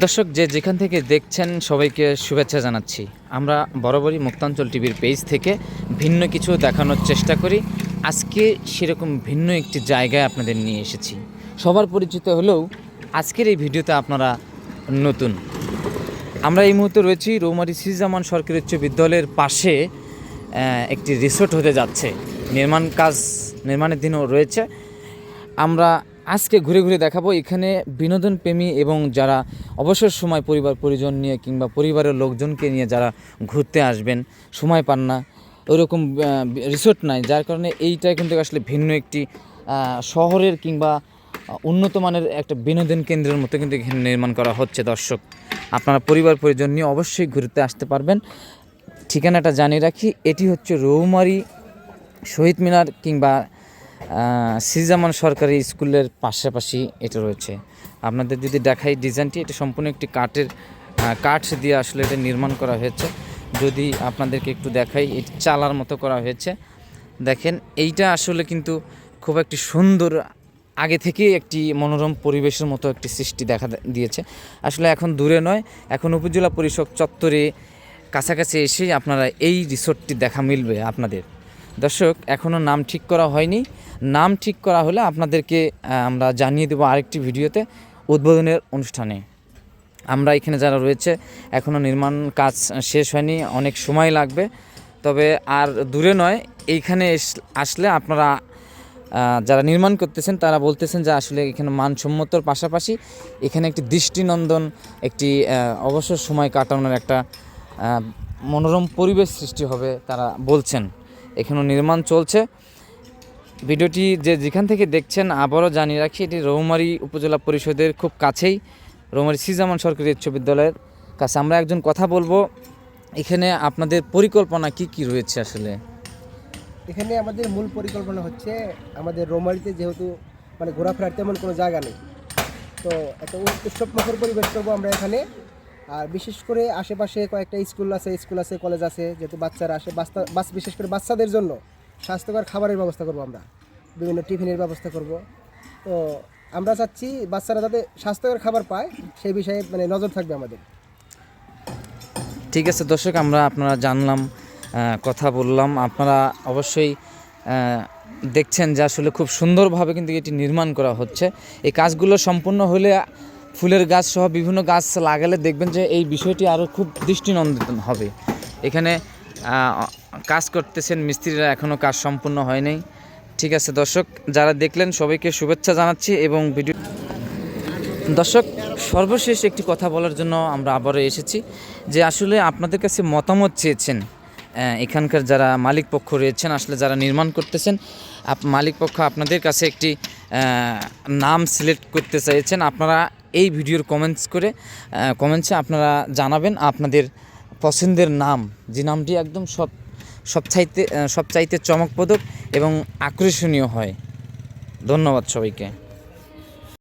দর্শক, যে যেখান থেকে দেখছেন, সবাইকে শুভেচ্ছা জানাচ্ছি। আমরা বরাবরই মুক্তাঞ্চল টিভির পেজ থেকে ভিন্ন কিছু দেখানোর চেষ্টা করি। আজকে সেরকম ভিন্ন একটি জায়গায় আপনাদের নিয়ে এসেছি। সবার পরিচিত হলেও আজকের এই ভিডিওতে আপনারা নতুন। আমরা এই মুহূর্তে রয়েছি রৌমারি সিজামান সরকারি উচ্চ বিদ্যালয়ের পাশে একটি রিসোর্ট হতে যাচ্ছে। নির্মাণ কাজ, নির্মাণের দিনও রয়েছে। আমরা আজকে ঘুরে ঘুরে দেখাবো এখানে বিনোদন প্রেমী এবং যারা অবসর সময় পরিবার পরিজন নিয়ে কিংবা পরিবারের লোকজনকে নিয়ে যারা ঘুরতে আসবেন, সময় পান না ওইরকম রিসোর্ট নাই। যার কারণে এইটা কিন্তু আসলে ভিন্ন একটি শহরের কিংবা উন্নত মানের একটা বিনোদন কেন্দ্রের মতো কিন্তু এখানে নির্মাণ করা হচ্ছে দর্শক। আপনারা পরিবার পরিজন নিয়ে অবশ্যই ঘুরতে আসতে পারবেন। ঠিকানাটা জানিয়ে রাখি, এটি হচ্ছে রৌমারি শহীদ মিনার কিংবা সিজামান সরকারি স্কুলের পাশাপাশি এটা রয়েছে। আপনাদের যদি দেখাই ডিজাইনটি, এটা সম্পূর্ণ একটি কাঠের কাঠ দিয়ে আসলে এটা নির্মাণ করা হয়েছে। যদি আপনাদেরকে একটু দেখাই, এটি চালার মতো করা হয়েছে। দেখেন, এইটা আসলে কিন্তু খুব একটি সুন্দর, আগে থেকেই একটি মনোরম পরিবেশের মতো একটি সৃষ্টি দেখা দিয়েছে। আসলে এখন দূরে নয়, এখন উপজেলা পরিষদ চত্বরে কাছাকাছি এসেই আপনারা এই রিসোর্টটি দেখা মিলবে আপনাদের। দর্শক এখনও নাম ঠিক করা হয়নি। নাম ঠিক করা হলে আপনাদেরকে আমরা জানিয়ে দেবো আরেকটি ভিডিওতে উদ্বোধনের অনুষ্ঠানে। আমরা এখানে যারা রয়েছে এখনও নির্মাণ কাজ শেষ হয়নি, অনেক সময় লাগবে। তবে আর দূরে নয়, এইখানে আসলে আপনারা যারা নির্মাণ করতেছেন, তারা বলতেছেন যে আসলে এখানে মানসম্মতর পাশাপাশি এখানে একটি দৃষ্টিনন্দন, একটি অবসর সময় কাটানোর একটা মনোরম পরিবেশ সৃষ্টি হবে, তারা বলছেন। এখানেও নির্মাণ চলছে। ভিডিওটি যে যেখান থেকে দেখছেন, আবারও জানিয়ে রাখি, এটি রৌমারী উপজেলা পরিষদের খুব কাছেই, রৌমারী সিজামান সরকারি উচ্চ বিদ্যালয়ের কাছে। আমরা একজন কথা বলব, এখানে আপনাদের পরিকল্পনা কি কি রয়েছে আসলে? এখানে আমাদের মূল পরিকল্পনা হচ্ছে, আমাদের রোমারিতে যেহেতু মানে ঘোরাফেরার তেমন কোনো জায়গা নেই, তো একটা উৎসবমুখর পরিবেশ করব আমরা এখানে। আর বিশেষ করে আশেপাশে কয়েকটা স্কুল আছে স্কুল আছে, কলেজ আছে, যেহেতু বাচ্চারা আসে, বাচ্চা, বাস বিশেষ করে বাচ্চাদের জন্য স্বাস্থ্যকর খাবারের ব্যবস্থা করব আমরা। বিভিন্ন টিফিনের ব্যবস্থা করব। তো আমরা চাচ্ছি বাচ্চারা যাতে স্বাস্থ্যকর খাবার পায়, সেই বিষয়ে মানে নজর থাকবে আমাদের। ঠিক আছে, দর্শক, আমরা আপনারা জানলাম কথা বললাম। আপনারা অবশ্যই দেখছেন যে আসলে খুব সুন্দরভাবে কিন্তু এটি নির্মাণ করা হচ্ছে। এই কাজগুলো সম্পূর্ণ হলে ফুলের গাছ সহ বিভিন্ন গাছ লাগালে দেখবেন যে এই বিষয়টি আরও খুব দৃষ্টিনন্দন হবে। এখানে কাজ করতেছেন মিস্ত্রিরা এখনও কাজ সম্পূর্ণ হয়নি ঠিক আছে, দর্শক, যারা দেখলেন সবাইকে শুভেচ্ছা জানাচ্ছি এবং ভিডিও দর্শক, সর্বশেষ একটি কথা বলার জন্য আমরা আবারও এসেছি যে আসলে আপনাদের কাছে মতামত চেয়েছেন এখানকার যারা মালিক পক্ষ রয়েছেন, আসলে যারা নির্মাণ করতেছেন মালিক পক্ষ আপনাদের কাছে একটি নাম সিলেক্ট করতে চাইছেন। আপনারা এই ভিডিওর কমেন্টস করে কমেন্টসে আপনারা জানাবেন আপনাদের পছন্দের নাম। যে নামটি একদম সব সব চাইতে সব চাইতে চমকপ্রদক এবং আকর্ষণীয় হয়। ধন্যবাদ সবাইকে।